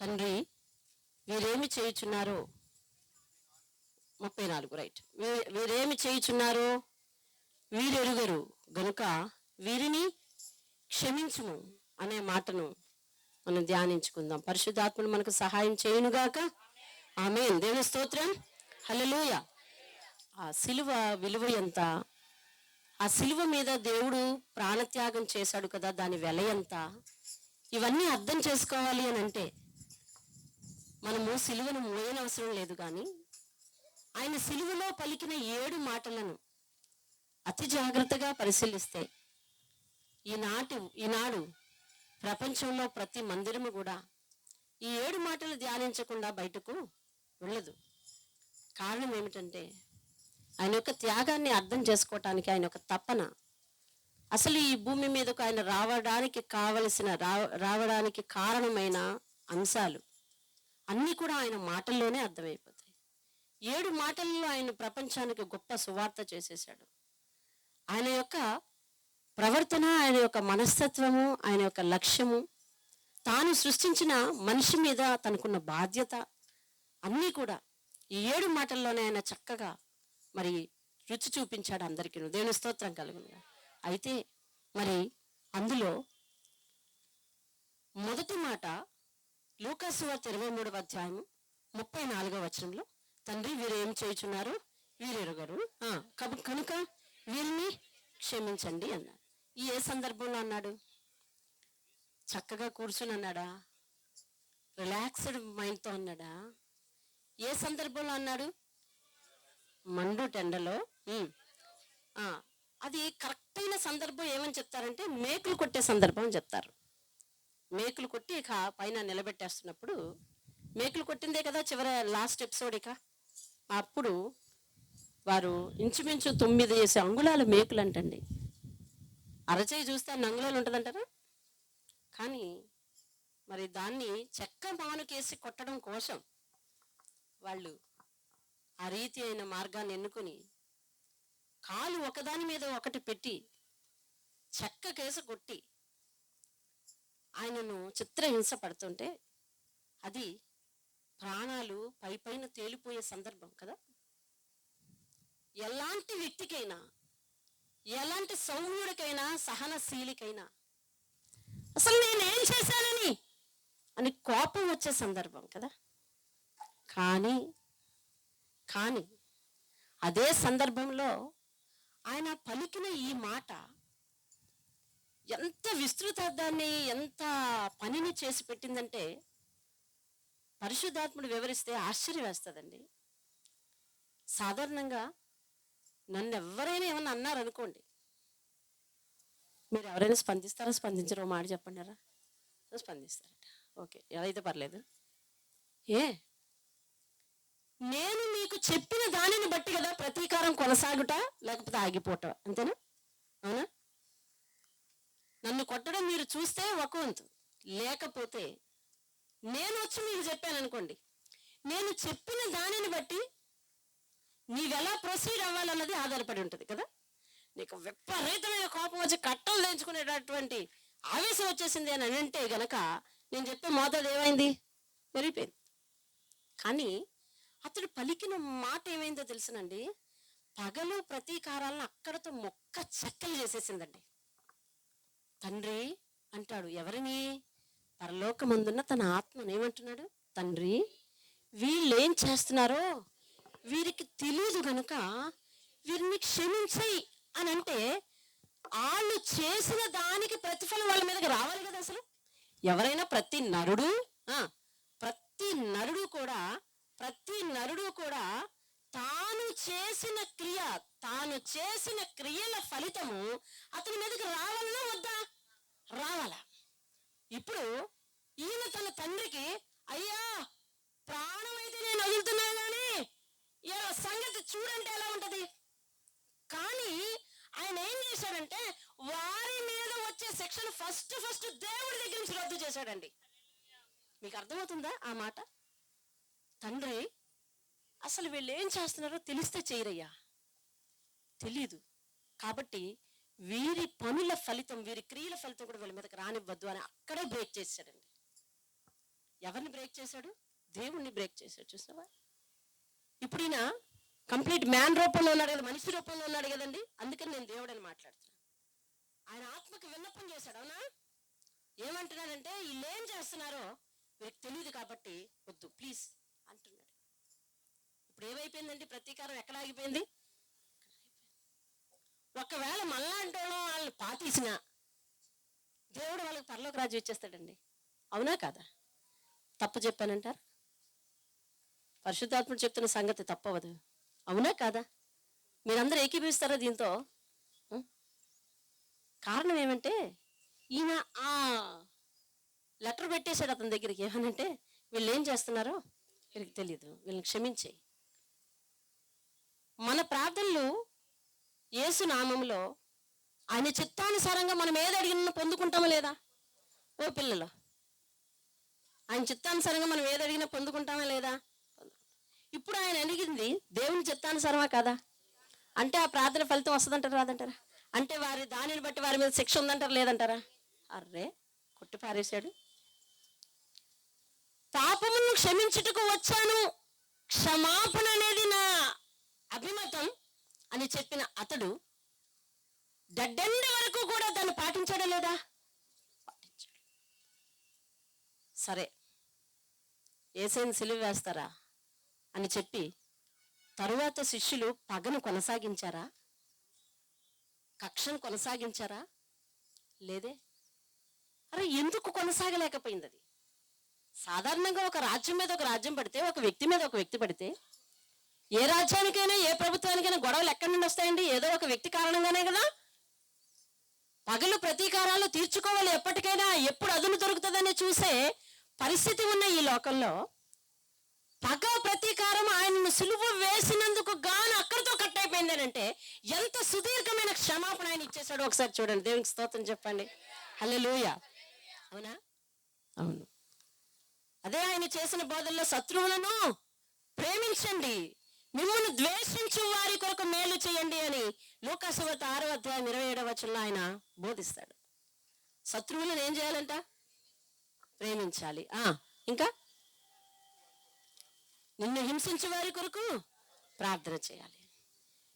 తండ్రి వీరేమి చేయుచున్నారో? ముప్పై నాలుగు రైట్. వీరేమి చేయుచున్నారో? వీరెరుగరు. గనుక వీరిని క్షమించుము అనే మాటను మనం ధ్యానించుకుందాం. పరిశుద్ధాత్మను మనకు సహాయం చేయునుగాక. ఆమె దేవుని స్తోత్రం. హలలోయ ఆ సిలువ విలువ ఎంత? ఆ సిలువ మీద దేవుడు ప్రాణత్యాగం చేశాడు కదా దాని వెల ఎంత? ఇవన్నీ అర్థం చేసుకోవాలి అని అంటే మనము సిలువను మోయనవసరం లేదు కానీ ఆయన సిలువలో పలికిన ఏడు మాటలను అతి జాగ్రత్తగా పరిశీలిస్తే ఈనాటి ఈనాడు ప్రపంచంలో ప్రతి మందిరము కూడా ఈ ఏడు మాటలు ధ్యానించకుండా బయటకు వెళ్ళదు. కారణం ఏమిటంటే ఆయన యొక్క త్యాగాన్ని అర్థం చేసుకోవటానికి ఆయన యొక్క తపన. అసలు ఈ భూమి మీదకు ఆయన రావడానికి కావలసిన రావడానికి కారణమైన అంశాలు అన్నీ కూడా ఆయన మాటల్లోనే అర్థమైపోతాయి. ఏడు మాటల్లో ఆయన ప్రపంచానికి గొప్ప సువార్త చేసేసాడు ఆయన యొక్క ప్రవర్తన ఆయన యొక్క మనస్తత్వము ఆయన యొక్క లక్ష్యము తాను సృష్టించిన మనిషి మీద తనకున్న బాధ్యత అన్నీ కూడా ఈ ఏడు మాటల్లోనే ఆయన చక్కగా మరి రుచి చూపించాడు అందరికీ. దేవుని స్తోత్రం కలుగును. అయితే మరి అందులో మొదటి మాట లూకాసు వార్త ఇరవై మూడవ అధ్యాయము ముప్పై నాలుగవ వచనంలో తండ్రి వీరు ఏం చేయుచున్నారు? వీరెరుగరు. ఆ, కనుక వీరిని క్షమించండి అన్నాడు. ఈ ఏ సందర్భంలో అన్నాడు? చక్కగా కూర్చుని అన్నాడా? రిలాక్స్డ్ మైండ్తో అన్నాడా? ఏ సందర్భంలో అన్నాడు? మండు టెండలో. అది కరెక్ట్ అయిన సందర్భం ఏమని చెప్తారంటే మేకులు కొట్టే సందర్భం అని చెప్తారు. మేకులు కొట్టి ఇక పైన నిలబెట్టేస్తున్నప్పుడు మేకులు కొట్టిందే కదా చివరి లాస్ట్ ఎపిసోడ్ ఇక. అప్పుడు వారు ఇంచుమించు తొమ్మిది వేసి అంగుళాలు మేకులు అంటండి అరచేయి చూస్తే అన్ని అంగుళాలు ఉంటుందంటారా? కానీ మరి దాన్ని చెక్క మానుకేసి కొట్టడం కోసం వాళ్ళు ఆ రీతి అయిన మార్గాన్ని ఎన్నుకొని కాలు ఒకదాని మీద ఒకటి పెట్టి చెక్క కేసు కొట్టి ఆయనను చిత్రహింస పడుతుంటే అది ప్రాణాలు పై పైన తేలిపోయే సందర్భం కదా. ఎలాంటి వ్యక్తికైనా ఎలాంటి సౌమ్యుడికైనా సహనశీలికైనా అసలు నేనేం చేశానని అని కోపం వచ్చే సందర్భం కదా. కానీ కానీ అదే సందర్భంలో ఆయన పలికిన ఈ మాట ఎంత విస్తృతార్థాన్ని ఎంత పనిని చేసి పెట్టిందంటే పరిశుద్ధాత్ముడు వివరిస్తే ఆశ్చర్యం వేస్తుందండి. సాధారణంగా నన్ను ఎవరైనా ఏమన్నా అన్నారనుకోండి. మీరు ఎవరైనా స్పందిస్తారా? స్పందించరో మాట చెప్పండిరా? స్పందిస్తారట. ఓకే ఎలా అయితే పర్లేదు. ఏ? నేను మీకు చెప్పిన దానిని బట్టి కదా ప్రతీకారం కొనసాగుట లేకపోతే ఆగిపోవటం. అంతేనా? అవునా? నన్ను కొట్టడం మీరు చూస్తే ఒక వంతు. లేకపోతే నేను వచ్చి మీకు చెప్పాను అనుకోండి. నేను చెప్పిన దానిని బట్టి నీవెలా ప్రొసీడ్ అవ్వాలన్నది ఆధారపడి ఉంటుంది కదా. నీకు విపరీతమైన కోపం వచ్చి కట్టలు తెంచుకునేటటువంటి ఆవేశం వచ్చేసింది అని అంటే గనక నేను చెప్పే మోతాదు ఏమైంది? పెరిగిపోయింది కానీ అతడు పలికిన మాట ఏమైందో తెలుసునండి. పగలు ప్రతీకారాలను అక్కడతో మొక్క చెక్కలు చేసేసిందండి. తండ్రి అంటాడు. ఎవరిని? పరలోకమందున్న తన ఆత్మను ఏమంటున్నాడు? తండ్రి వీళ్ళు ఏం చేస్తున్నారో వీరికి తెలియదు గనుక వీరిని క్షమించాయి అని అంటే వాళ్ళు చేసిన దానికి ప్రతిఫలం వాళ్ళ మీదకి రావాలి కదా అసలు. ఎవరైనా ప్రతి నరుడు ప్రతి నరుడు కూడా ప్రతి నరుడు కూడా తాను చేసిన క్రియ తాను చేసిన క్రియల ఫలితము అతను మీదకి రావాలన్నా వద్దా రావాలా ఇప్పుడు ఈయన తన తండ్రికి అయ్యా ప్రాణం అయితే నేను వదులుతున్నాను కానీ ఇలా సంగతి చూడంటే ఎలా ఉంటది కానీ ఆయన ఏం చేశాడంటే వారి మీద వచ్చే సెక్షన్ ఫస్ట్ ఫస్ట్ దేవుడి దగ్గర నుంచి రద్దు చేశాడండి మీకు అర్థమవుతుందా ఆ మాట? తండ్రి అసలు వీళ్ళు ఏం చేస్తున్నారో తెలిస్తే చేయరయ్యా. తెలీదు. కాబట్టి వీరి పనుల ఫలితం వీరి క్రియల ఫలితం కూడా వీళ్ళ మీదకి రానివ్వద్దు అని అక్కడే బ్రేక్ చేశాడండి. ఎవరిని బ్రేక్ చేశాడు? దేవుణ్ణి బ్రేక్ చేశాడు. చూసావా? ఇప్పుడు ఈయన కంప్లీట్ మ్యాన్ రూపంలో ఉన్నాడు కదా మనిషి రూపంలో ఉన్నాడు కదండి. అందుకని నేను దేవుడు అని మాట్లాడుతున్నాను. ఆయన ఆత్మకు విన్నపం చేశాడు అవునా? ఏమంటున్నాడంటే వీళ్ళు ఏం చేస్తున్నారో వీరికి తెలియదు కాబట్టి వద్దు ప్లీజ్ అంటున్నాడు. ఇప్పుడు ఏమైపోయిందండి? ప్రతీకారం ఎక్కడ ఆగిపోయింది? ఒకవేళ మళ్ళాంటి వాళ్ళని పాతీసిన దేవుడు వాళ్ళకి పరలోక రాజు ఇచ్చేస్తాడండి. అవునా కాదా? తప్పు చెప్పానంటారు? పరిశుద్ధాత్ముడు చెప్తున్న సంగతి తప్పవదు. అవునా కాదా? మీరందరూ ఏకీభవిస్తారా దీంతో? కారణం ఏమంటే ఈయన ఆ లెటర్ పెట్టేశాడు అతని దగ్గరికి. ఏమనంటే వీళ్ళు ఏం చేస్తున్నారో వీళ్ళకి తెలియదు వీళ్ళని క్షమించే మన ప్రార్థనలు యేసు నామంలో ఆయన చిత్తానుసారంగా మనం ఏది అడిగినా పొందుకుంటామా లేదా? ఓ పిల్లలు ఆయన చిత్తానుసారంగా మనం ఏది అడిగినా పొందుకుంటామా లేదా? ఇప్పుడు ఆయన అడిగింది దేవుని చిత్తానుసారమా కదా? అంటే ఆ ప్రార్థన ఫలితం వస్తుందంటారా రాదంటారా? అంటే వారి దానిని బట్టి వారి మీద శిక్ష ఉందంటారా లేదంటారా? అర్రే కొట్టి పారేశాడు. పాపమును క్షమించుటకు వచ్చాను. క్షమాపణ అనేది నా అభిమతం అని చెప్పిన అతడు డెడ్డెండ వరకు కూడా దాన్ని పాటించాడా లేదా? పాటించాడు. సరే ఏసైని సిలువ వేస్తారా అని చెప్పి తరువాత శిష్యులు పగను కొనసాగించారా? కక్షను కొనసాగించారా? లేదే. అరే ఎందుకు కొనసాగలేకపోయింది అది? సాధారణంగా ఒక రాజ్యం మీద ఒక రాజ్యం పడితే ఒక వ్యక్తి మీద ఒక వ్యక్తి పడితే ఏ రాజ్యానికైనా ఏ ప్రభుత్వానికైనా గొడవలు ఎక్కడి నుండి వస్తాయండి? ఏదో ఒక వ్యక్తి కారణంగానే కదా. పగలు ప్రతీకారాలు తీర్చుకోవాలి ఎప్పటికైనా. ఎప్పుడు అదును దొరుకుతుందని చూసే పరిస్థితి ఉన్న ఈ లోకంలో పగ ప్రతీకారం ఆయనను సులువు వేసినందుకు గాను అక్కడితో కట్ అయిపోయిందనంటే ఎంత సుదీర్ఘమైన క్షమాపణ ఆయన ఇచ్చేసాడు ఒకసారి చూడండి. దేవునికి స్తోత్రం చెప్పండి. హల్లెలూయ. అవునా? అవును. అదే ఆయన చేసిన బోధల్లో శత్రువులను ప్రేమించండి. మిమ్మల్ని ద్వేషించు వారి కొరకు మేలు చేయండి అని లోకాసువత ఆరో అధ్యాయం ఇరవై ఏడవ వచనంలో ఆయన బోధిస్తాడు. శత్రువులను ఏం చేయాలంట? ప్రేమించాలి. ఆ ఇంకా? నిన్ను హింసించే వారి కొరకు ప్రార్థన చేయాలి.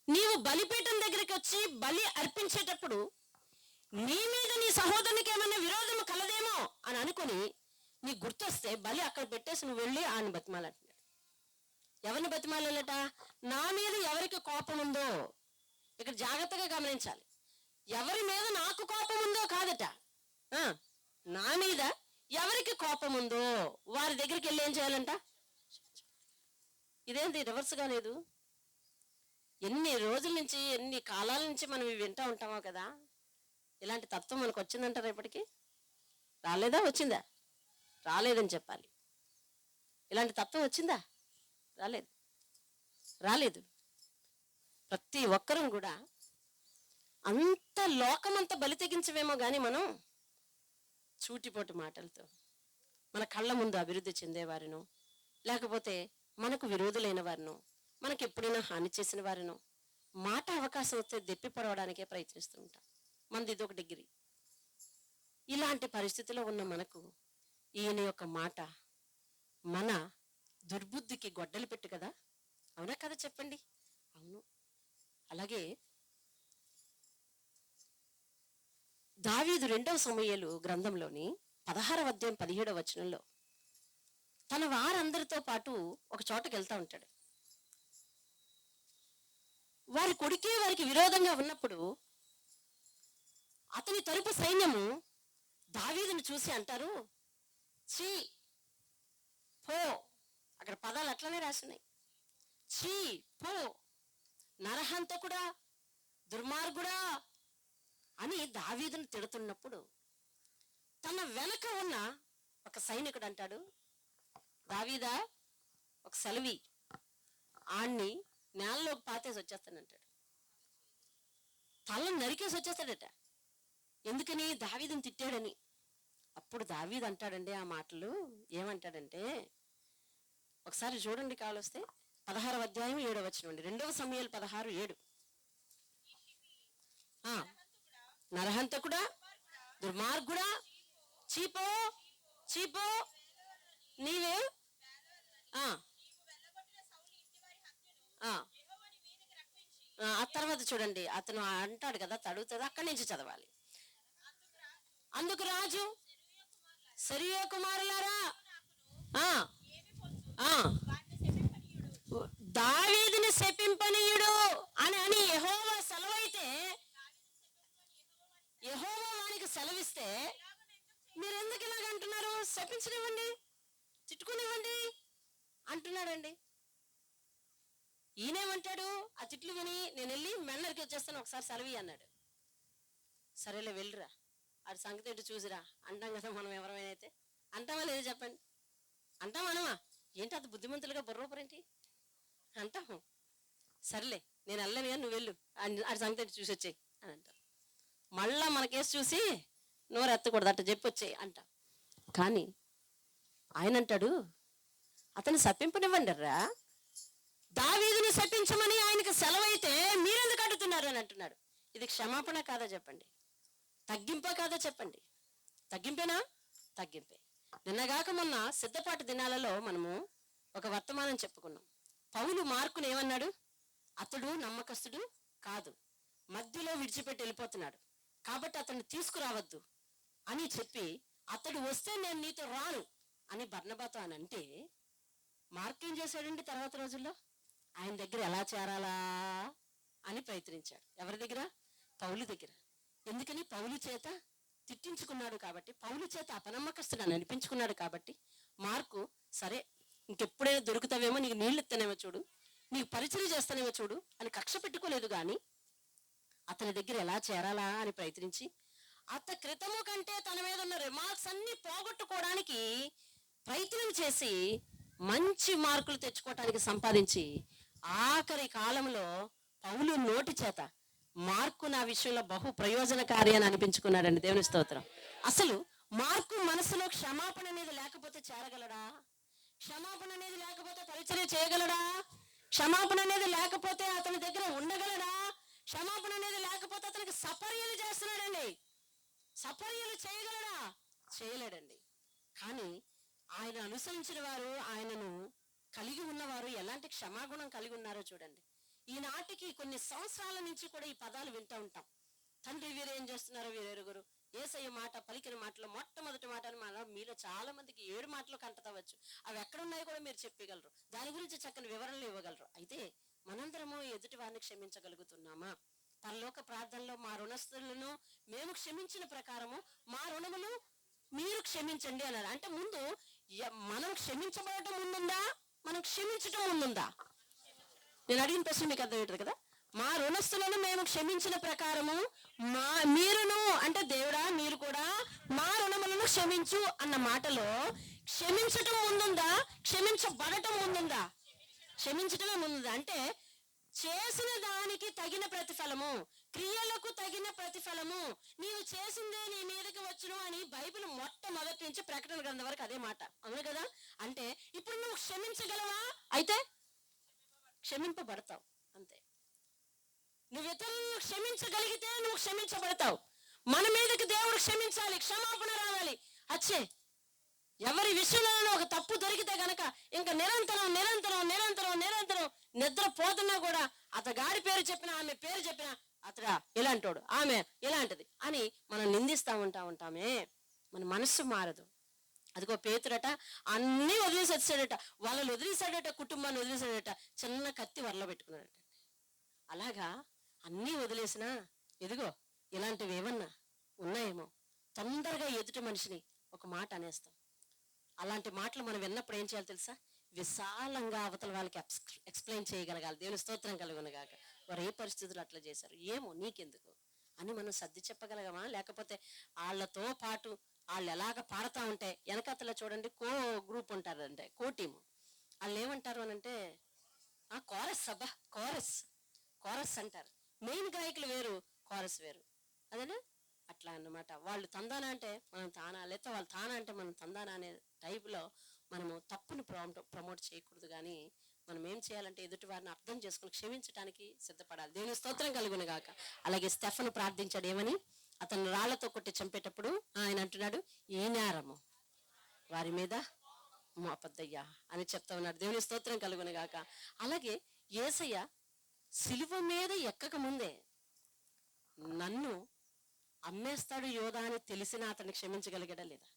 నీవు బలిపీఠం దగ్గరికి వచ్చి బలి అర్పించేటప్పుడు నీ మీద నీ సహోదరునికి ఏమైనా విరోధము కలదేమో అని అనుకుని నీకు గుర్తొస్తే బలి అక్కడ పెట్టేసి నువ్వు వెళ్ళి ఆయన బతిమాలంటున్నాడు ఎవరిని బతిమాలట నా మీద ఎవరికి కోపం ఉందో ఇక్కడ జాగ్రత్తగా గమనించాలి. ఎవరి మీద నాకు కోపం ఉందో కాదట. నా మీద ఎవరికి కోపం ఉందో వారి దగ్గరికి వెళ్ళి ఏం చేయాలంట? ఇదేంటి రివర్స్గా లేదు? ఎన్ని రోజుల నుంచి ఎన్ని కాలాల నుంచి మనం ఇవి వింటూ ఉంటామో కదా? ఇలాంటి తత్వం మనకు వచ్చిందంటారా ఇప్పటికి? రాలేదా? వచ్చిందా? రాలేదని చెప్పాలి. ఇలాంటి తత్వం వచ్చిందా? రాలేదు. రాలేదు. ప్రతి ఒక్కరం కూడా అంత లోకమంత బలి తెగించవేమో కానీ మనం చూటిపోటు మాటలతో మన కళ్ళ ముందు అభివృద్ధి చెందేవారిను లేకపోతే మనకు విరోధులైన వారిను మనకు ఎప్పుడైనా హాని చేసిన వారిను మాట అవకాశం వస్తే దెప్పి పొడవడానికే ప్రయత్నిస్తూ ఉంటాం. మనది ఇది ఒక డిగ్రీ. ఇలాంటి పరిస్థితిలో ఉన్న మనకు ఈయన యొక్క మాట మన దుర్బుద్ధికి గొడ్డలు పెట్టు కదా. అవునా కదా చెప్పండి. అవును. అలాగే దావీదు రెండవ సమయాలు గ్రంథంలోని పదహారవ అధ్యాయం పదిహేడవ వచనంలో తన వారందరితో పాటు ఒక చోటకి వెళ్తూ ఉంటాడు. వారి కొడుకే వారికి విరోధంగా ఉన్నప్పుడు అతని తరపు సైన్యము దావీదును చూసి అంటారు చీ. పో. అక్కడ పదాలు అట్లనే రాసినాయి. చీ పో. నరహంతకుడా దుర్మార్గుడా అని దావీదును తిడుతున్నప్పుడు తన వెనక ఉన్న ఒక సైనికుడు అంటాడు దావీదా ఒక సెలవి. ఆణ్ణి నేలలోకి పాతేసి వచ్చేస్తానంటాడు. తలను నరికేసి వచ్చేస్తాడట. ఎందుకని? దావీదుని తిట్టాడని. అప్పుడు దావీద్ అంటాడండి ఆ మాటలు. ఏమంటాడంటే ఒకసారి చూడండి కావలొస్తే పదహారు అధ్యాయం ఏడవ వచ్చినండి రెండవ సమయాలు పదహారు ఏడు. నరహంతకుడా? దుర్మార్గుడా? చీపో? చీపో? నీవే? ఆ, ఆ తర్వాత చూడండి. అతను అంటాడు కదా తడుగుతుంది అక్కడి నుంచి చదవాలి. అందుకు రాజు? సరియో కుమారులారా? ఆ, శపింపనీయుడు అని అని యహోవా సెలవైతే యహోవా వానికి సెలవిస్తే మీరు ఎందుకు ఇలాగ అంటున్నారు? శపించనివ్వండి. తిట్టుకునివ్వండి. అంటున్నాడండి. ఈయనేమంటాడు? ఆ తిట్లు విని నేను వెళ్ళి మెల్లరికి వచ్చేస్తాను ఒకసారి సెలవి అన్నాడు. సరేలే వెళ్ళిరా. ఆడి సంగతి ఇటు చూసిరా. అంటాం కదా మనం ఎవరైనా అయితే. అంటామా లేదు చెప్పండి. అంటాం అనమా ఏంటి అంత బుద్ధిమంతులుగా బుర్రోపరేంటి? అంటాము. సర్లే నేను వెళ్ళను కానీ నువ్వు వెళ్ళు. ఆడి సంగతి ఇటు చూసి వచ్చాయి అని అంటాం. మళ్ళా మనకేసి చూసి నోరు ఎత్తకూడదు అట్ట చెప్పి అంటాం. కానీ ఆయన అంటాడు అతను శపింపనివ్వండి రా. దావీదుని శపించమని ఆయనకు సెలవైతే మీరెందుకు అడుగుతున్నారు? అని అంటున్నాడు. ఇది క్షమాపణ కాదా చెప్పండి? తగ్గింపే కాదా చెప్పండి? తగ్గింపేనా? తగ్గింపే. నిన్నగాక మొన్న సిద్ధపాటు దినాలలో మనము ఒక వర్తమానం చెప్పుకున్నాం. పౌలు మార్కును ఏమన్నాడు? అతడు నమ్మకస్తుడు కాదు. మధ్యలో విడిచిపెట్టి వెళ్ళిపోతున్నాడు. కాబట్టి అతన్ని తీసుకురావద్దు అని చెప్పి అతడు వస్తే నేను నీతో రాను అని బర్ణబాతో అని అంటే మార్క్ ఏం చేశాడండి తర్వాత రోజుల్లో? ఆయన దగ్గర ఎలా చేరాలా అని ప్రయత్నించాడు. ఎవరి దగ్గర? పౌలు దగ్గర. ఎందుకని పౌలు చేత తిట్టించుకున్నాడు కాబట్టి పౌలు చేత అపనమ్మకస్తుడని అనిపించుకున్నాడు కాబట్టి మార్కు సరే ఇంకెప్పుడైనా దొరుకుతావేమో నీకు నీళ్ళు ఇస్తానేమో చూడు నీకు పరిచయం చేస్తానేమో చూడు అని కక్ష పెట్టుకోలేదు కానీ అతని దగ్గర ఎలా చేరాలా అని ప్రయత్నించి అత క్రితము కంటే తన మీద ఉన్న రిమార్క్స్ అన్ని పోగొట్టుకోవడానికి ప్రయత్నం చేసి మంచి మార్కులు తెచ్చుకోవటానికి సంపాదించి ఆఖరి కాలంలో పౌలు నోటి చేత మార్కు నా విషయంలో బహు ప్రయోజనకారి అని అనిపించుకున్నాడండి. దేవుని స్తోత్రం. అసలు మార్కు మనసులో క్షమాపణ అనేది లేకపోతే చేరగలడా? క్షమాపణ అనేది లేకపోతే పరిచయం చేయగలడా? క్షమాపణ అనేది లేకపోతే అతని దగ్గర ఉండగలడా? క్షమాపణ అనేది లేకపోతే అతనికి సపర్యలు చేస్తున్నాడండి. సపర్యలు చేయగలడా? చేయలేడండి. కానీ ఆయన అనుసరించిన వారు ఆయనను కలిగి ఉన్నవారు ఎలాంటి క్షమాగుణం కలిగి ఉన్నారో చూడండి. ఈనాటికి కొన్ని సంవత్సరాల నుంచి కూడా ఈ పదాలు వింటూ ఉంటాం. తండ్రి వీరేం చేస్తున్నారో వీరెరుగురు ఏసయ్య మాట పలికిన మాటలో మొట్టమొదటి మాట అని మన మీలో చాలా మందికి ఏడు మాటలు కంటతవచ్చు అవి ఎక్కడున్నాయో కూడా మీరు చెప్పగలరు. దాని గురించి చక్కని వివరణలు ఇవ్వగలరు. అయితే మనందరము ఎదుటి వారిని క్షమించగలుగుతున్నామా? పరలోక ప్రార్థనలో మా రుణస్థులను మేము క్షమించిన ప్రకారము మా రుణమును మీరు క్షమించండి అన్నారు. అంటే ముందు మనం క్షమించబడటం ముందుందా? మనం క్షమించటం ముందుందా? నేను అడిగిన ప్రశ్న మీకు అర్థమవుతుంది కదా? మా రుణస్థులను మేము క్షమించిన ప్రకారము మా మీరును అంటే దేవుడా మీరు కూడా మా రుణములను క్షమించు అన్న మాటలో క్షమించటం ముందుందా? క్షమించబడటం ముందుందా? క్షమించటమే ముందుందా? అంటే చేసిన దానికి తగిన ప్రతిఫలము క్రియలకు తగిన ప్రతిఫలము నీవు చేసిందే నీ మీదకి వచ్చును అని బైబిల్ మొట్టమొదటి నుంచి ప్రకటన గ్రంథం వరకు అదే మాట. అవును కదా? అంటే ఇప్పుడు నువ్వు క్షమించగలవా? అయితే క్షమింపబడతావు అంతే. నువ్వు ఇతరులను క్షమించగలిగితే నువ్వు క్షమించబడతావు. మన మీదకి దేవుడు క్షమించాలి క్షమాపణ రావాలి. అచ్చే ఎవరి విషయంలో ఒక తప్పు దొరికితే గనక ఇంకా నిరంతరం నిరంతరం నిరంతరం నిరంతరం నిద్ర పోతున్నా కూడా అతగాడి పేరు చెప్పిన ఆమె పేరు చెప్పిన అతడా ఇలాంటోడు. ఆమె ఇలాంటిది అని మనం నిందిస్తా ఉంటా ఉంటామే. మన మనస్సు మారదు. అదిగో పేతురట అన్నీ వదిలేసి వచ్చాడట వాళ్ళని వదిలేశాడట కుటుంబాన్ని వదిలేశాడట. చిన్న కత్తి వరలో పెట్టుకున్నాడట. అలాగా అన్నీ వదిలేసినా ఎదిగో ఇలాంటివి ఏమన్నా ఉన్నాయేమో? తొందరగా ఎదుటి మనిషిని ఒక మాట అనేస్తాం. అలాంటి మాటలు మనం విన్నప్పుడు ఏం చేయాలి తెలుసా? విశాలంగా అవతల వాళ్ళకి ఎక్స్ప్లెయిన్ చేయగలగాలి. దేవుని స్తోత్రం కలుగునగాక. వారు ఏ పరిస్థితులు అట్లా చేశారు? ఏమో నీకెందుకు? అని మనం సర్ది చెప్పగలగమా? లేకపోతే వాళ్ళతో పాటు వాళ్ళు ఎలాగ పాడుతూ ఉంటే వెనక చూడండి కో గ్రూప్ ఉంటారంటే కో టీము. వాళ్ళు ఏమంటారు అని అంటే ఆ కోరస్ అబ్బా కోరస్ కోరస్ అంటారు. మెయిన్ గాయకులు వేరు కోరస్ వేరు. అదేనా? అట్లా అన్నమాట. వాళ్ళు తందాన అంటే మనం తానా లేకపోతే వాళ్ళు తానా అంటే మనం తందాన అనే టైపులో మనము తప్పుని ప్రమోట్ ప్రమోట్ చేయకూడదు కానీ మనం ఏం చేయాలంటే ఎదుటి వారిని అర్థం చేసుకుని క్షమించడానికి సిద్ధపడాలి. దేవుని స్తోత్రం కలుగును గాక. అలాగే స్టెఫను ప్రార్థించాడు ఏమని? అతను రాళ్ళతో కొట్టి చంపేటప్పుడు ఆయన అంటున్నాడు ఏ నేరము. వారి మీద మోపద్దయ్యా అని చెప్తా ఉన్నాడు. దేవుని స్తోత్రం కలుగును గాక. అలాగే ఏసయ్య సిలువ మీద ఎక్కక ముందే నన్ను అమ్మేస్తాడు యోధా అని తెలిసినా అతన్ని క్షమించగలిగాడా లేదా?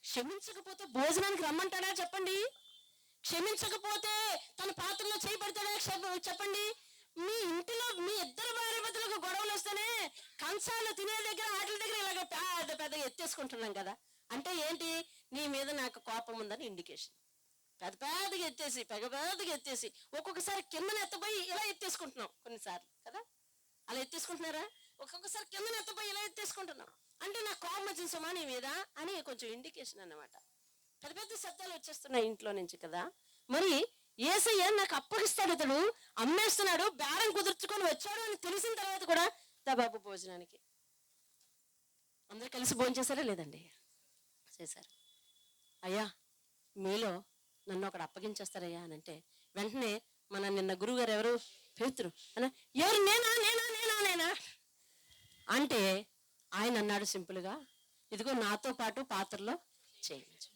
క్షమించకపోతే భోజనానికి రమ్మంటాడా చెప్పండి? క్షమించకపోతే తన పాత్రలో చేయబడతాడా క్షమ- చెప్పండి? మీ ఇంటిలో మీ ఇద్దరు భార్య భర్తలకు గొడవలు వస్తేనే కంచాలు తినే దగ్గర ఆటల దగ్గర ఇలాగ పెద్ద పెద్దగా ఎత్తేసుకుంటున్నాం కదా. అంటే ఏంటి? నీ మీద నాకు కోపం ఉందని ఇండికేషన్ పెద్ద పెద్దగా ఎత్తేసి పెద్ద పెద్దగా ఎత్తేసి ఒక్కొక్కసారి కిందన ఎత్తపోయి ఇలా ఎత్తేసుకుంటున్నాం కొన్నిసార్లు కదా? అలా ఎత్తేసుకుంటున్నారా? ఒక్కొక్కసారి కిందన ఎత్తపోయి ఇలా ఎత్తేసుకుంటున్నాం. అంటే నాకు కోపం వచ్చిన సుమా నీ మీద అని కొంచెం ఇండికేషన్ అన్నమాట. పెద్ద పెద్ద శబ్దాలు వచ్చేస్తున్నాయి ఇంట్లో నుంచి కదా? మరి ఏసయ్య నాకు అప్పగిస్తాడు అతడు అమ్మేస్తున్నాడు బేరం కుదుర్చుకొని వచ్చాడు అని తెలిసిన తర్వాత కూడా దాబాబు భోజనానికి. అందరు కలిసి భోజనం చేశారా లేదండి? చేశారు. అయ్యా మీలో నన్ను ఒకడు అప్పగించేస్తారయ్యా అని అంటే వెంటనే మన నిన్న గురువుగారు ఎవరు? పేతురు. అని ఎవరు? నేనా? నేనా? నేనా? నేనా? అంటే ఆయన అన్నాడు సింపుల్గా ఇదిగో నాతో పాటు పాత్రలో చేయించు.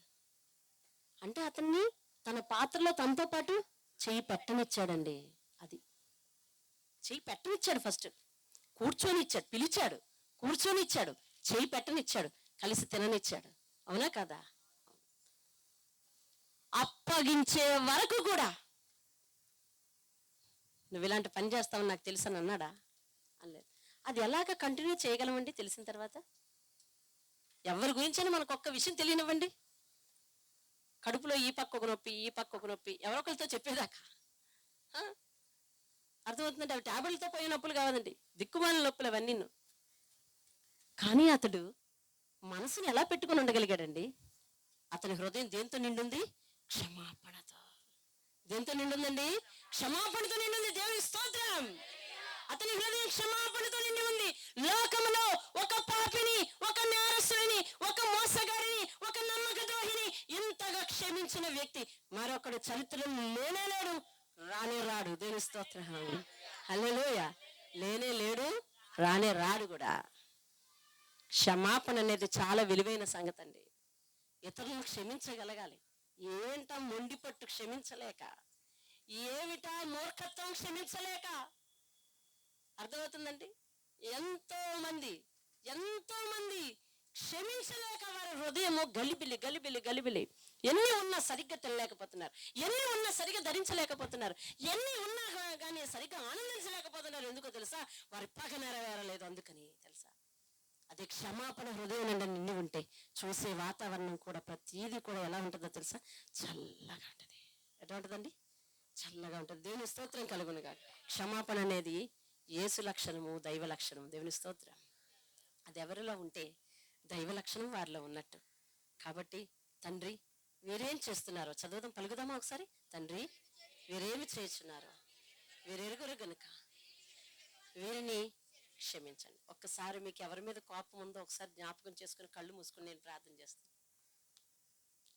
అంటే అతన్ని తన పాత్రలో తనతో పాటు చేయి పెట్టనిచ్చాడండి అది. చేయి పెట్టనిచ్చాడు ఫస్ట్. కూర్చొని ఇచ్చాడు పిలిచాడు కూర్చొని ఇచ్చాడు చేయి పెట్టనిచ్చాడు కలిసి తిననిచ్చాడు. అవునా కదా? అప్పగించే వరకు కూడా నువ్వు ఇలాంటి పని చేస్తావు నాకు తెలుసు అని అన్నాడా? అనలేదు. అది ఎలాగ కంటిన్యూ చేయగలమండి తెలిసిన తర్వాత? ఎవరి గురించైనా మనకు ఒక్క విషయం తెలియనివ్వండి. కడుపులో ఈ పక్క ఒక నొప్పి ఈ పక్క ఒక నొప్పి ఎవరొకరితో చెప్పేదాకా. అర్థమవుతుందంటే అవి ట్యాబ్లెట్తో పోయే నొప్పులు కావదండి దిక్కుమాలిన నొప్పులు అవన్నీ కానీ అతడు మనసుని ఎలా పెట్టుకుని ఉండగలిగాడండి? అతని హృదయం దేంతో నిండుంది? క్షమాపణతో. దేంతో నిండుందండి? క్షమాపణతో నిండుంది. దేవుని స్తోత్రం. అతని హృదయం క్షమాపణతో నిండి ఉంది. లోకములో ఒక పాపిని ఒక నేరస్తుని ఒక మోసగాడిని ఒక నమ్మక ద్రోహిని ఇంతగా క్షమించిన వ్యక్తి మరొకడు చరిత్రలో లేనే లేడు. రానే రాడు. దేవుని స్తోత్రం. హల్లెలూయా. లేనే లేడు రానే రాడు కూడా. క్షమాపణ అనేది చాలా విలువైన సంగతి అండి ఇతరులను క్షమించగలగాలి. ఏంటా మొండి పట్టు క్షమించలేక ఏమిటా మూర్ఖత్వం క్షమించలేక అర్థమవుతుందండి? ఎంతో మంది ఎంతో మంది క్షమించలేక వారి హృదయము గలిబిలి గలిబిలి గలిబిలి. ఎన్ని ఉన్నా సరిగ్గా తెలియలేకపోతున్నారు ఎన్ని ఉన్నా సరిగ్గా ధరించలేకపోతున్నారు. ఎన్ని ఉన్నా కానీ సరిగ్గా ఆనందించలేకపోతున్నారు. ఎందుకో తెలుసా? వారి పగ నెరవేరలేదు. అందుకని తెలుసా? అది క్షమాపణ హృదయం నిండా నిండి ఉంటే చూసే వాతావరణం కూడా ప్రతిదీ కూడా ఎలా ఉంటుందో తెలుసా? చల్లగా ఉంటుంది. ఎట్లా ఉంటుందండి? చల్లగా ఉంటుంది. దేవుని స్తోత్రం కలుగునుగా క్షమాపణ అనేది యేసు లక్షణము దైవ లక్షణము. దేవుని స్తోత్రం. అది ఎవరిలో ఉంటే దైవ లక్షణం వారిలో ఉన్నట్టు. కాబట్టి తండ్రి వీరేం చేస్తున్నారో చదువుదాం పలుకుదామా ఒకసారి? తండ్రి వీరేమి చేస్తున్నారో వీరెరుగురు గనుక. వీరిని క్షమించండి. ఒక్కసారి మీకు ఎవరి మీద కోపం ఉందో ఒకసారి జ్ఞాపకం చేసుకుని కళ్ళు మూసుకుని నేను ప్రార్థన చేస్తాను.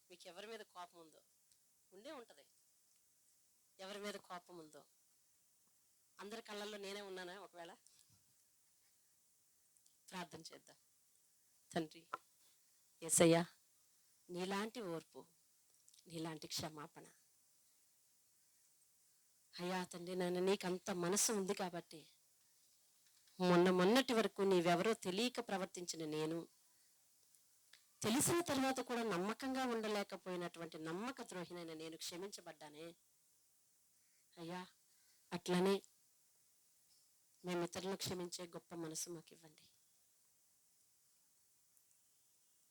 మీకు ఎవరి మీద కోపం ఉందో ఉండే ఉంటుంది. ఎవరి మీద కోపం ఉందో. అందరి కళ్ళల్లో నేనే ఉన్నానా ఒకవేళ? ప్రార్థన చేద్దాం. తండ్రి ఎసయ్యా నీలాంటి ఓర్పు నీలాంటి క్షమాపణ. అయ్యా తండ్రి నన్ను నీకంత మనసు ఉంది కాబట్టి మొన్న మొన్నటి వరకు నీవెవరో తెలియక ప్రవర్తించిన నేను. తెలిసిన తర్వాత కూడా నమ్మకంగా ఉండలేకపోయినటువంటి నమ్మక ద్రోహినైన నేను క్షమించబడ్డానే. అయ్యా అట్లనే మేము ఇతరులను క్షమించే గొప్ప మనసు మాకు ఇవ్వండి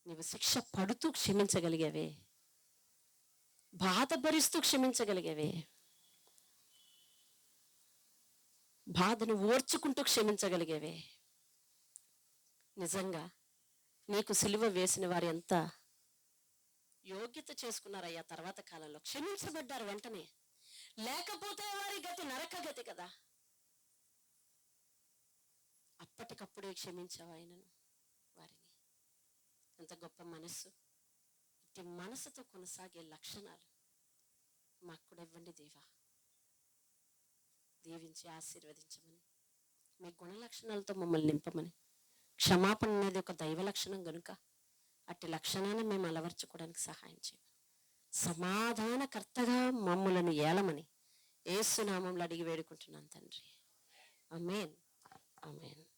నీవు శిక్ష పడుతూ క్షమించగలిగేవే. బాధపరుస్తూ క్షమించగలిగేవే. బాధను ఓర్చుకుంటూ క్షమించగలిగేవే. నిజంగా నీకు సిలువ వేసిన వారు ఎంత యోగ్యత చేసుకున్నారయ్యా తర్వాత కాలంలో. క్షమించబడ్డారు వెంటనే. లేకపోతే వారి గతి నరక గతి కదా. అప్పటికప్పుడే క్షమించావు ఆయనను వారిని. ఎంత గొప్ప మనస్సు. ఇట్టి మనసుతో కొనసాగే లక్షణాలు మాకు కూడా ఇవ్వండి దేవా. దీవించి ఆశీర్వదించమని. మీ గుణ లక్షణాలతో మమ్మల్ని నింపమని. క్షమాపణ అనేది ఒక దైవ లక్షణం కనుక అట్టి లక్షణాన్ని మేము అలవర్చుకోవడానికి సహాయం చేయండి. సమాధానకర్తగా మమ్మలను ఏలమని. ఏసునామంలో అడిగి వేడుకుంటున్నాను తండ్రి. అమేన్ అమేన్